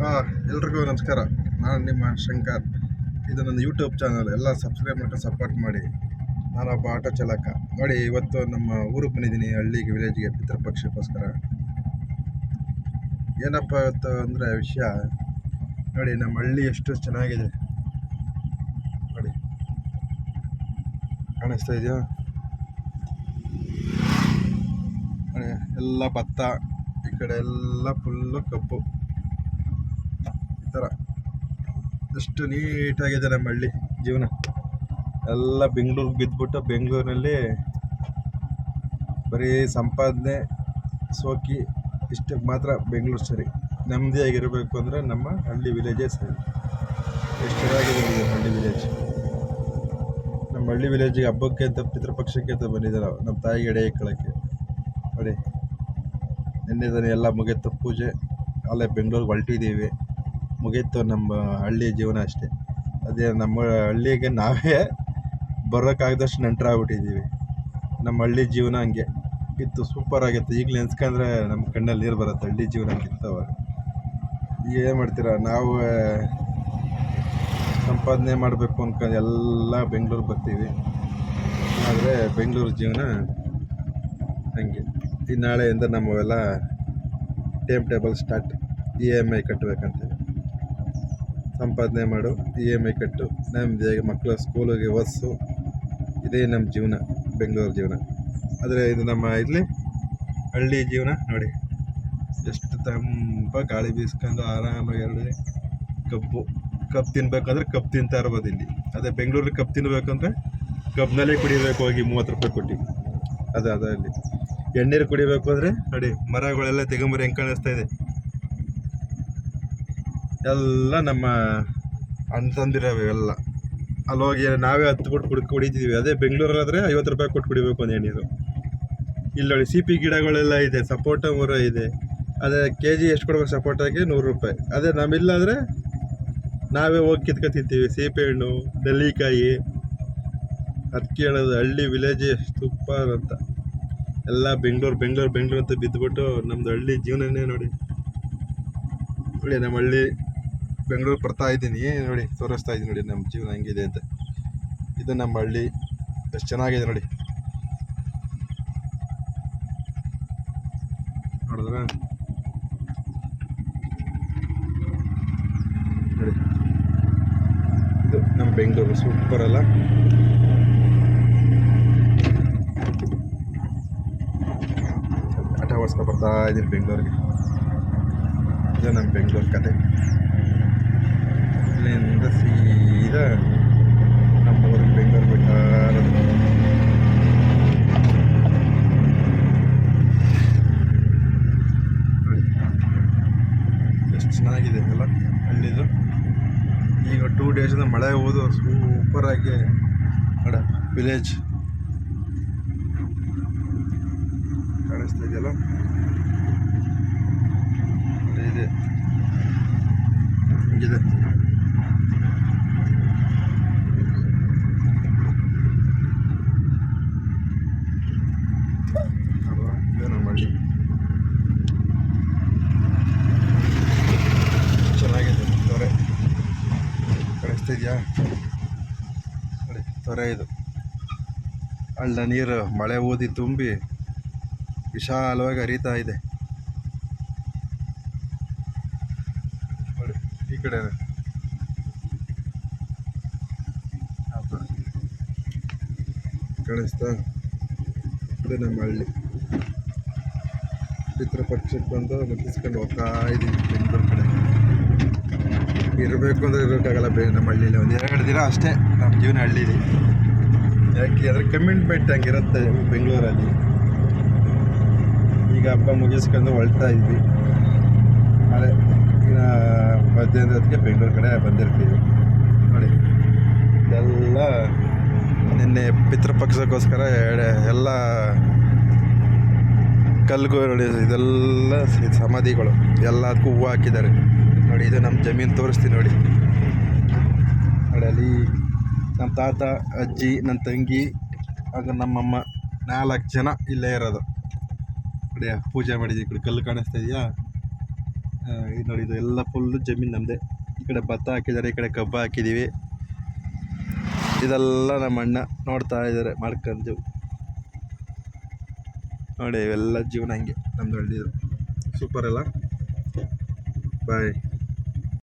ಹಾಂ, ಎಲ್ರಿಗೂ ನಮಸ್ಕಾರ. ನಾನು ನಿಮ್ಮ ಶಂಕರ್. ಇದು ನನ್ನ ಯೂಟ್ಯೂಬ್ ಚಾನಲ್ ಎಲ್ಲ ಸಬ್ಸ್ಕ್ರೈಬ್ ಮಾಡ್ಕೊಂಡು ಸಪೋರ್ಟ್ ಮಾಡಿ. ನಾನೊಬ್ಬ ಆಟೋ ಚಾಲಕ. ನೋಡಿ, ಇವತ್ತು ನಮ್ಮ ಊರಿಗೆ ಬಂದಿದ್ದೀನಿ, ಹಳ್ಳಿಗೆ ವಿಲೇಜ್ಗೆ ಪಿತೃಪಕ್ಷಕ್ಕೋಸ್ಕರ ಏನಪ್ಪ ಇವತ್ತು ಅಂದರೆ ವಿಷಯ? ನೋಡಿ, ನಮ್ಮ ಹಳ್ಳಿ ಎಷ್ಟು ಚೆನ್ನಾಗಿದೆ. ನೋಡಿ. ಕಾಣಿಸ್ತಾ ಇದೆಯಾ? ನೋಡಿ, ಎಲ್ಲ ಭತ್ತ, ಈ ಕಡೆ ಎಲ್ಲ ಫುಲ್ಲು ಕಬ್ಬು. ಈ ಥರ. ಎಷ್ಟು ನೀಟಾಗಿದೆ ನಮ್ಮ ಹಳ್ಳಿ ಜೀವನ. ಎಲ್ಲ ಬೆಂಗಳೂರಿಗೆ ಬಿದ್ದುಬಿಟ್ಟು ಬೆಂಗಳೂರಿನಲ್ಲಿ ಬರೀ ಸಂಪಾದನೆ, ಸೋಕಿ, ಇಷ್ಟಕ್ಕೆ ಮಾತ್ರ ಬೆಂಗಳೂರು ಸರಿ. ನೆಮ್ಮದಿಯಾಗಿರಬೇಕು ಅಂದರೆ ನಮ್ಮ ಹಳ್ಳಿ ವಿಲೇಜೇ ಸರಿ. ಎಷ್ಟು ಚೆನ್ನಾಗಿದೆ ಹಳ್ಳಿ ವಿಲೇಜ್ ನಮ್ಮ ಹಳ್ಳಿ ವಿಲೇಜಿಗೆ ಹಬ್ಬಕ್ಕೆ ಅಂತ ಪಿತೃಪಕ್ಷಕ್ಕೆ ಅಂತ ಬಂದಿದ್ದೆ ನಾವು ನಮ್ಮ ತಾಯಿಗೆ ಎಡೆ ಇಕ್ಕಳಕ್ಕೆ ನೋಡಿ, ನಿನ್ನೆ ತಾನೇ ಎಲ್ಲ ಮುಗಿಯುತ್ತೆ ಪೂಜೆ. ಅಲ್ಲೇ ಬೆಂಗಳೂರಿಗೆ ಹೊರಟಿದ್ದೀವಿ. ಮುಗೀತು ನಮ್ಮ ಹಳ್ಳಿ ಜೀವನ ಅಷ್ಟೇ. ಅದೇ ನಮ್ಮ ಹಳ್ಳಿಗೆ ನಾವೇ ಬರೋಕ್ಕಾಗದಷ್ಟು ನೆಂಟರಾಗ್ಬಿಟ್ಟಿದ್ದೀವಿ. ನಮ್ಮ ಹಳ್ಳಿ ಜೀವನ ಹಂಗೆ. ಇತ್ತು ಸೂಪರ್ ಆಗಿತ್ತು. ಈಗ ನೆನ್ಸ್ಕೊಂಡ್ರೆ ನಮ್ಮ ಕಣ್ಣಲ್ಲಿ ನೀರು ಬರುತ್ತೆ ಹಳ್ಳಿ ಜೀವನ ಹಂಗಿತ್ತು ಅವಾಗ ಈಗ ಏನು ಮಾಡ್ತೀರಾ? ನಾವು ಸಂಪಾದನೆ ಮಾಡಬೇಕು ಅಂದ್ಕೊಂಡು ಎಲ್ಲ ಬೆಂಗಳೂರು ಬರ್ತೀವಿ. ಆದರೆ ಬೆಂಗಳೂರು ಜೀವನ ಹಂಗೆ. ಈ ನಾಳೆಯಿಂದ ನಮ್ಮವೆಲ್ಲ time table start. E M I ಕಟ್ಟಬೇಕಂತ ಸಂಪಾದನೆ ಮಾಡು ಇ ಎಂ ಐ ಕಟ್ಟು. ನೆಮ್ಮದಿಯಾಗಿ ಮಕ್ಕಳ ಸ್ಕೂಲಿಗೆ ಓದಿಸು ಇದೇ ನಮ್ಮ ಜೀವನ, ಬೆಂಗಳೂರು ಜೀವನ. ಆದರೆ ಇದು ನಮ್ಮ ಇಲ್ಲಿ ಹಳ್ಳಿ ಜೀವನ ನೋಡಿ. ಎಷ್ಟು ತಂಪ ಗಾಳಿ ಬೀಸ್ಕೊಂಡು ಆರಾಮಾಗಿ ಎರಡು ಕಬ್ಬು ಕಬ್ಬು ತಿನ್ಬೇಕಂದ್ರೆ ಕಬ್ಬು ತಿಂತಾ ಇರ್ಬೋದು ಇಲ್ಲಿ. ಅದೇ ಬೆಂಗಳೂರಲ್ಲಿ ಕಬ್ಬು ತಿನ್ಬೇಕಂದ್ರೆ ಕಬ್ಬಿನಲ್ಲೇ ಕುಡಿಬೇಕು ಹೋಗಿ ಮೂವತ್ತು ರೂಪಾಯಿ ಕೊಟ್ಟು. ಅದು, ಅದೇ ಅಲ್ಲಿ. ಎಣ್ಣೀರು ಕುಡಿಬೇಕು ಅಂದರೆ ನೋಡಿ ಮರಗಳೆಲ್ಲ ತೆಗಂಬರಿ ಹೆಂಗೆ ಕಾಣಿಸ್ತಾ ಇದೆ. ಎಲ್ಲ ನಮ್ಮ ಅಣ್ಣ ತಂದಿರವೆ ಎಲ್ಲ. ಅಲ್ಲಿ ಹೋಗಿ ನಾವೇ ಹತ್ತು ಕೊಟ್ಟು ಕುಡ್ಕೊ ಕುಡಿತಿದ್ವಿ. ಅದೇ ಬೆಂಗಳೂರಲ್ಲಾದರೆ ಐವತ್ತು ರೂಪಾಯಿ ಕೊಟ್ಟು ಕುಡಿಬೇಕು ಒಂದು ನೋಡಿ ಸಿಪಿ ಗಿಡಗಳೆಲ್ಲ ಇದೆ, ಸಪೋಟ ಮರ ಇದೆ. ಅದೇ ಕೆ ಜಿ ಎಷ್ಟು ಕೊಡ್ಬೇಕು ಸಪೋಟಾಗೆ ನೂರು ರೂಪಾಯಿ. ಅದೇ ನಮ್ಮಿಲ್ಲಾದರೆ ನಾವೇ ಹೋಗಿ ಕಿತ್ಕೊ ತಿಂತೀವಿ. ಸೀಬೆಹಣ್ಣು ನೆಲ್ಲಿಕಾಯಿ ಅದಕ್ಕೆ ಹೇಳೋದು ಹಳ್ಳಿ ವಿಲೇಜ್ ಸೂಪರ್ ಅಂತ. ಎಲ್ಲ ಬೆಂಗಳೂರು ಬೆಂಗಳೂರು ಬೆಂಗಳೂರು ಅಂತ ಬಿದ್ದುಬಿಟ್ಟು ನಮ್ಮದು ಹಳ್ಳಿ ಜೀವನನೇ ನೋಡಿ. ನೋಡಿ ನಮ್ಮ ಹಳ್ಳಿ ಬೆಂಗಳೂರು ಬರ್ತಾ ಇದ್ದೀನಿ. ನೋಡಿ, ತೋರಿಸ್ತಾ ಇದ್ದೀನಿ ನೋಡಿ, ನಮ್ಮ ಜೀವನ ಹೆಂಗಿದೆ ಅಂತ. ಇದು ನಮ್ಮ ಹಳ್ಳಿ. ಎಷ್ಟು ಚೆನ್ನಾಗಿದೆ ನೋಡಿ. ನೋಡಿದ್ರೆ? ನೋಡಿ. ಇದು ನಮ್ಮ ಬೆಂಗಳೂರು ಸೂಪರ್ ಅಲ್ಲ? ಆಟ ಓಡಿಸ್ಕೊ ಬರ್ತಾ ಇದ್ದೀನಿ ಬೆಂಗಳೂರಿಗೆ. ಇದು ನಮ್ಮ ಬೆಂಗಳೂರು ಕತೆ. ಇಲ್ಲಿಂದ ಸೀದಾ ನಮ್ಮ ಊರಿಗೆ ಬೆಂಗಳೂರು ಬಿಟ್ಟಾರ ಎಷ್ಟು ಚೆನ್ನಾಗಿದೆ ಅಲ್ಲ ಹಳ್ಳಿದು ಈಗ ಟೂ ಡೇಸಿಂದ ಮಳೆ ಹೋದು ಸೂಪರಾಗಿ ಕಡೆ ವಿಲೇಜ್ ಕಾಣಿಸ್ತಾ ಇದೆಯಲ್ಲ ನೋಡಿ ಇದೆ ಹಿಂಗಿದೆ ಅಲ್ವಾ? ಇದೆ ನಮ್ಮ ಹಳ್ಳಿ ಚೆನ್ನಾಗಿದೆ ತೊರೆ ಕಾಣಿಸ್ತಾ ನೋಡಿ, ತೊರೆ ಇದು. ಅಳ್ಳ ನೀರು ಮಳೆ ಊದಿ ತುಂಬಿ ವಿಶಾಲವಾಗಿ ಹರಿತಾ ಇದೆ. ನೋಡಿ, ಈ ಕಡೆ ಕಾಣಿಸ್ತಾ ಇದು ನಮ್ಮ ಹಳ್ಳಿ. ಪಿತೃಪಕ್ಷಕ್ಕೆ ಬಂದು ಮುಗಿಸ್ಕೊಂಡು ಹೋಗ್ತಾ ಇದ್ದೀವಿ. ಇರಬೇಕು ಅಂದರೆ ಇರೋಕ್ಕಾಗಲ್ಲ ಬೇ ನಮ್ಮ ಹಳ್ಳಿಲಿ ಒಂದು ಎರಡು ದಿನ ಅಷ್ಟೇ ನಮ್ಮ ಜೀವನ ಹಳ್ಳಿಲಿ. ಯಾಕೆ ಅಂದರೆ ಕಮಿಟ್ಮೆಂಟ್ ಹಂಗಿರುತ್ತೆ ಬೆಂಗಳೂರಲ್ಲಿ. ಈಗ ಹಬ್ಬ ಮುಗಿಸ್ಕೊಂಡು ಹೊಳ್ತಾ ಇದ್ವಿ. ಅದೇ ಈಗ ಮಧ್ಯಾಹ್ನದ ಹೊತ್ತಿಗೆ ಬೆಂಗಳೂರು ಕಡೆ ಬಂದಿರ್ತೀವಿ. ನೋಡಿ, ಇದೆಲ್ಲ ನಿನ್ನೆ ಪಿತೃಪಕ್ಷಕ್ಕೋಸ್ಕರ ಎಡೆ- ಎಲ್ಲ ಕಲ್ಲುಗಳು ಇದೆಲ್ಲ ಸಮಾಧಿಗಳು. ಎಲ್ಲದಕ್ಕೂ ಹೂವು ಹಾಕಿದ್ದಾರೆ. ನೋಡಿ, ಇದು ನಮ್ಮ ಜಮೀನು ತೋರಿಸ್ತೀನಿ ನೋಡಿ. ನೋಡಿ, ಅಲ್ಲಿ ನಮ್ಮ ತಾತ, ಅಜ್ಜಿ ನನ್ನ ತಂಗಿ, ಹಾಗೆ ನಮ್ಮಮ್ಮ ನಾಲ್ಕು ಜನ ಇಲ್ಲೇ ಇರೋದು. ನೋಡಿ, ಪೂಜೆ ಮಾಡಿದ್ವಿ, ಈ ಕಡೆ ಕಲ್ಲು ಕಾಣಿಸ್ತಾ ಇದೆಯಾ? ಇದು ನೋಡಿ, ಇದು ಎಲ್ಲ ಫುಲ್ಲು ಜಮೀನು ನಮ್ಮದೇ ಈ ಕಡೆ ಭತ್ತ ಹಾಕಿದ್ದಾರೆ, ಈ ಕಡೆ ಕಬ್ಬ ಹಾಕಿದ್ದೀವಿ. ಇದೆಲ್ಲ ನಮ್ಮ ಅಣ್ಣ ನೋಡ್ತಾ ಇದ್ದಾರೆ, ಮಾಡ್ಕೊಂಡು. ನೋಡಿ, ಇವೆಲ್ಲ ಜೀವನ ಹಂಗೆ ನಮ್ದು ಹಳ್ಳಿದು ಸೂಪರ್ ಅಲ್ಲ? ಬಾಯ್